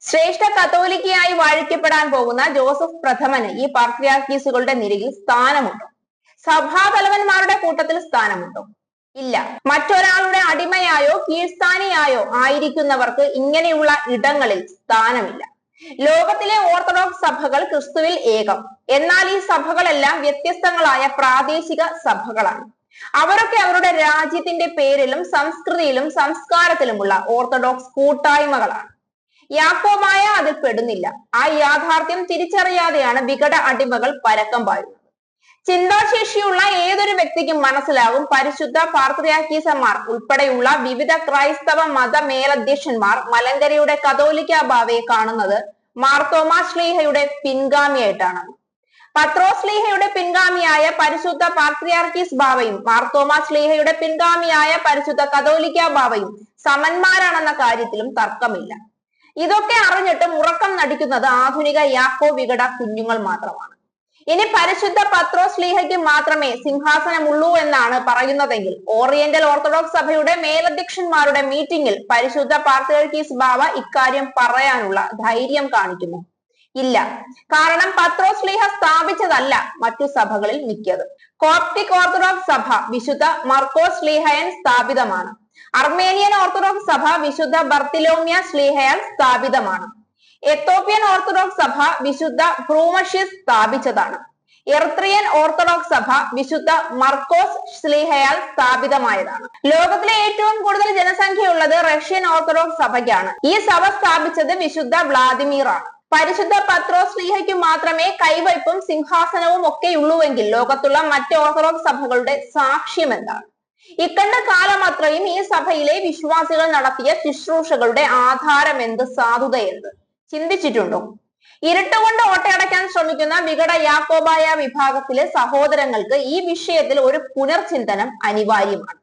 ശ്രേഷ്ഠ കത്തോലിക്കയായി വാഴിക്കപ്പെടാൻ പോകുന്ന ജോസഫ് പ്രഥമന് ഈ പാർട്ടിയാക്കീസുകളുടെ നിരയിൽ സ്ഥാനമുണ്ടോ? സഭാതലവന്മാരുടെ കൂട്ടത്തിൽ സ്ഥാനമുണ്ടോ? ഇല്ല. മറ്റൊരാളുടെ അടിമയായോ കീഴ്സ്ഥാനിയായോ ആയിരിക്കുന്നവർക്ക് ഇങ്ങനെയുള്ള ഇടങ്ങളിൽ സ്ഥാനമില്ല. ലോകത്തിലെ ഓർത്തഡോക്സ് സഭകൾ ക്രിസ്തുവിൽ ഏകം. എന്നാൽ ഈ സഭകളെല്ലാം വ്യത്യസ്തങ്ങളായ പ്രാദേശിക സഭകളാണ്. അവരൊക്കെ അവരുടെ രാജ്യത്തിന്റെ പേരിലും സംസ്കൃതിയിലും സംസ്കാരത്തിലുമുള്ള ഓർത്തഡോക്സ് കൂട്ടായ്മകളാണ്. യാക്കോബായ അതിൽ പെടുന്നില്ല. ആ യാഥാർത്ഥ്യം തിരിച്ചറിയാതെയാണ് വികട അടിമകൾ പരക്കം പാഴുന്നത് ചിന്താശേഷിയുള്ള ഏതൊരു വ്യക്തിക്കും മനസ്സിലാകും പരിശുദ്ധ പാർത്രയാക്കീസന്മാർ ഉൾപ്പെടെയുള്ള വിവിധ ക്രൈസ്തവ മത മേലധ്യക്ഷന്മാർ മലങ്കരയുടെ കതോലിക്ക ബാവയെ കാണുന്നത് മാർത്തോമാ ശ്ലീഹയുടെ പിൻഗാമിയായിട്ടാണ്. പത്രോസ് ശ്ലീഹയുടെ പിൻഗാമിയായ പരിശുദ്ധ പാത്രിയാർക്കീസ് ബാവയും മാർത്തോമാ ശ്ലീഹയുടെ പിൻഗാമിയായ പരിശുദ്ധ കതോലിക്ക ബാവയും സമന്മാരാണെന്ന കാര്യത്തിലും തർക്കമില്ല. ഇതൊക്കെ അറിഞ്ഞിട്ടും ഉറക്കം നടിക്കുന്നത് ആധുനിക യാക്കോ വികട കുഞ്ഞുങ്ങൾ മാത്രമാണ്. ഇനി പരിശുദ്ധ പത്രോ സ്ലീഹയ്ക്ക് മാത്രമേ സിംഹാസനമുള്ളൂ എന്നാണ് പറയുന്നതെങ്കിൽ ഓറിയന്റൽ ഓർത്തഡോക്സ് സഭയുടെ മേലധ്യക്ഷന്മാരുടെ മീറ്റിംഗിൽ പരിശുദ്ധ പാർത്തേഴ്ക്കീസ് ബാവ ഇക്കാര്യം പറയാനുള്ള ധൈര്യം കാണിക്കുന്നു. ഇല്ല. കാരണം പത്രോസ് ലീഹ സ്ഥാപിച്ചതല്ല മറ്റു സഭകളിൽ മിക്കത്. കോപ്റ്റിക് ഓർത്തഡോക്സ് സഭ വിശുദ്ധ മർക്കോസ് ലീഹയൻ സ്ഥാപിതമാണ്. അർമേനിയൻ ഓർത്തഡോക്സ് സഭ വിശുദ്ധ ബർത്തിലോമിയ ശ്ലീഹയാൽ സ്ഥാപിതമാണ്. എത്തോപ്യൻ ഓർത്തഡോക്സ് സഭ വിശുദ്ധ ബ്രൂമഷ്യസ് സ്ഥാപിച്ചതാണ്. എർത്രിയൻ ഓർത്തഡോക്സ് സഭ വിശുദ്ധ മർക്കോസ് ശ്ലീഹയാൽ സ്ഥാപിതമായതാണ്. ലോകത്തിലെ ഏറ്റവും കൂടുതൽ ജനസംഖ്യയുള്ളത് റഷ്യൻ ഓർത്തഡോക്സ് സഭയ്ക്കാണ്. ഈ സഭ സ്ഥാപിച്ചത് വിശുദ്ധ വ്ളാദിമീർ ആണ് പരിശുദ്ധ പത്രോസ് സ്ലീഹയ്ക്ക് മാത്രമേ കൈവയ്പും സിംഹാസനവും ഒക്കെയുള്ളൂവെങ്കിൽ ലോകത്തുള്ള മറ്റ് ഓർത്തഡോക്സ് സഭകളുടെ സാക്ഷ്യം എന്താണ്? ഇക്കണ്ട കാലം അത്രയും ഈ സഭയിലെ വിശ്വാസികൾ നടത്തിയ ശുശ്രൂഷകളുടെ ആധാരം എന്ത് സാധുത എന്ത് ചിന്തിച്ചിട്ടുണ്ടോ? ഇരുട്ടുകൊണ്ട് ഓട്ടയടയ്ക്കാൻ ശ്രമിക്കുന്ന വികട യാക്കോബായ വിഭാഗത്തിലെ സഹോദരങ്ങൾക്ക് ഈ വിഷയത്തിൽ ഒരു പുനർചിന്തനം അനിവാര്യമാണ്.